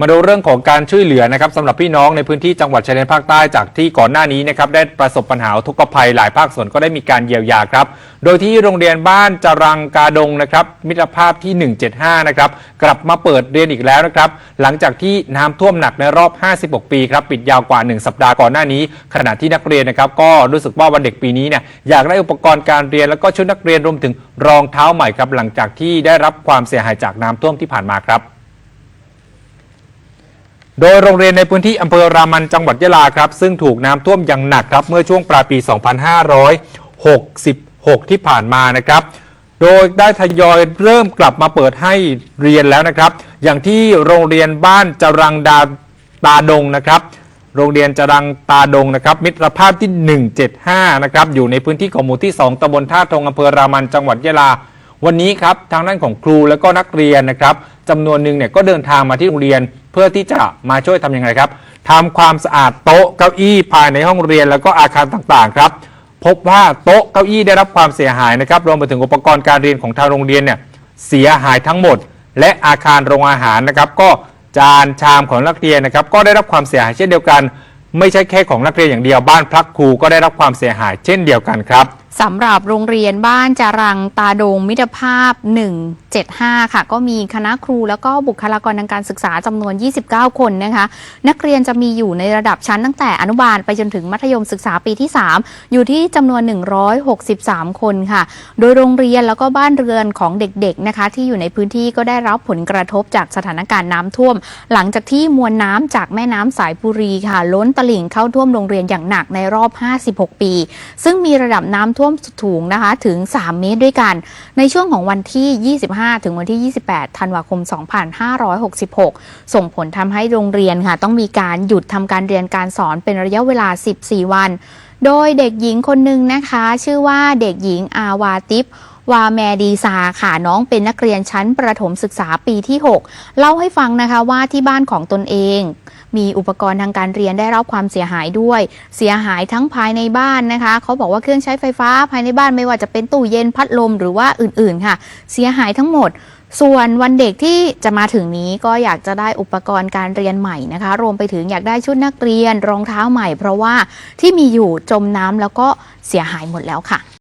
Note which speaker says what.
Speaker 1: มาดูเรื่องของการช่วยเหลือนะครับสำหรับพี่น้องในพื้นที่จังหวัดชายแดนภาคใต้จากที่ก่อนหน้านี้นะครับได้ประสบปัญหาอุทกภัยหลายภาคส่วนก็ได้มีการเยียวยาครับ โดยที่โรงเรียนบ้านจรังกาดงนะครับมิตรภาพที่ 175 นะครับกลับมาเปิดเรียนอีกแล้วนะครับหลังจากที่น้ำท่วมหนักในรอบ 56 ปีครับปิดยาวกว่า 1 สัปดาห์ก่อนหน้านี้ ขณะที่นักเรียนนะครับก็รู้สึกว่าวันเด็กปีนี้เนี่ยอยากได้อุปกรณ์การเรียนแล้วก็ชุดนักเรียนรวมถึงรองเท้าใหม่ครับหลังจากที่ได้รับความเสียหายจากน้ำท่วมที่ผ่านมาครับ โดยโรงเรียนในพื้นที่อำเภอรามันจังหวัดยะลาครับ ซึ่งถูกน้ำท่วมอย่างหนักครับ เมื่อช่วงปลายปี 2566 ที่ผ่านมานะครับ โดยได้ทยอยเริ่มกลับมาเปิดให้เรียนแล้วนะครับ อย่างที่โรงเรียนบ้านจรังดาตาดงนะครับ โรงเรียนจรังตาดงนะครับ มิตรภาพที่ 175 นะครับ อยู่ในพื้นที่ของหมู่ที่ 2ตำบลท่าทงอำเภอรามันจังหวัดยะลา วันนี้ครับทางด้านของครูและก็นักเรียนนะครับจำนวนหนึ่งเนี่ยก็เดินทางมาที่โรงเรียนเพื่อที่จะมาช่วยทำยังไงครับทำความสะอาดโต๊ะเก้าอี้ภายในห้องเรียนแล้วก็อาคารต่างๆครับ พบว่าโต๊ะเก้าอี้ได้รับความเสียหายนะครับรวมไปถึงอุปกรณ์การเรียนของทางโรงเรียนเนี่ยเสียหายทั้งหมด และอาคารโรงอาหารนะครับ ก็จานชามของนักเรียนนะครับ ก็ได้รับความเสียหายเช่นเดียวกัน ไม่ใช่แค่ของนักเรียนอย่างเดียวบ้านพักครูก็ได้รับความเสียหายเช่นเดียวกันครับ
Speaker 2: สำหรับโรงเรียนบ้านจารังตาดงมิตรภาพ 175 ค่ะ ก็มีคณะครูแล้วก็บุคลากรทางการศึกษาจำนวน 29 คนนะคะ นักเรียนจะมีอยู่ในระดับชั้นตั้งแต่อนุบาลไปจนถึงมัธยมศึกษาปีที่ 3 อยู่ที่จำนวน 163 คนค่ะ โดยโรงเรียนแล้วก็บ้านเรือนของเด็กๆนะคะ ที่อยู่ในพื้นที่ก็ได้รับผลกระทบจากสถานการณ์น้ำท่วม หลังจากที่มวลน้ำจากแม่น้ำสายบุรีค่ะ ล้นตลิ่งเข้าท่วมโรงเรียนอย่างหนักในรอบ 56 ปี ซึ่งมีระดับน้ำท่วมสูงนะคะถึง 3 เมตรด้วยกัน ในช่วงของวันที่ 25ถึงวันที่ 28 ธันวาคม 2566 ส่งผลทำให้โรงเรียนค่ะ ต้องมีการหยุดทำการเรียนการสอนเป็นระยะเวลา 14 วัน โดยเด็กหญิงคนหนึ่งนะคะ ชื่อว่าเด็กหญิงอาวาติป วาแมดีซาค่ะน้องเป็นนักเรียนชั้นประถมศึกษาปีที่ 6 เล่าให้ฟังนะคะว่าที่บ้านของตนเอง มีอุปกรณ์ทางการเรียนได้รับความเสียหายด้วย เสียหายทั้งภายในบ้านนะคะ เขาบอกว่าเครื่องใช้ไฟฟ้าภายในบ้านไม่ว่าจะเป็นตู้เย็นพัดลมหรือว่าอื่นๆค่ะ เสียหายทั้งหมดส่วนวันเด็กที่จะมาถึงนี้ก็อยากจะได้อุปกรณ์การเรียนใหม่นะคะ รวมไปถึงอยากได้ชุดนักเรียนรองเท้าใหม่ เพราะว่าที่มีอยู่จมน้ำแล้วก็เสียหายหมดแล้วค่ะ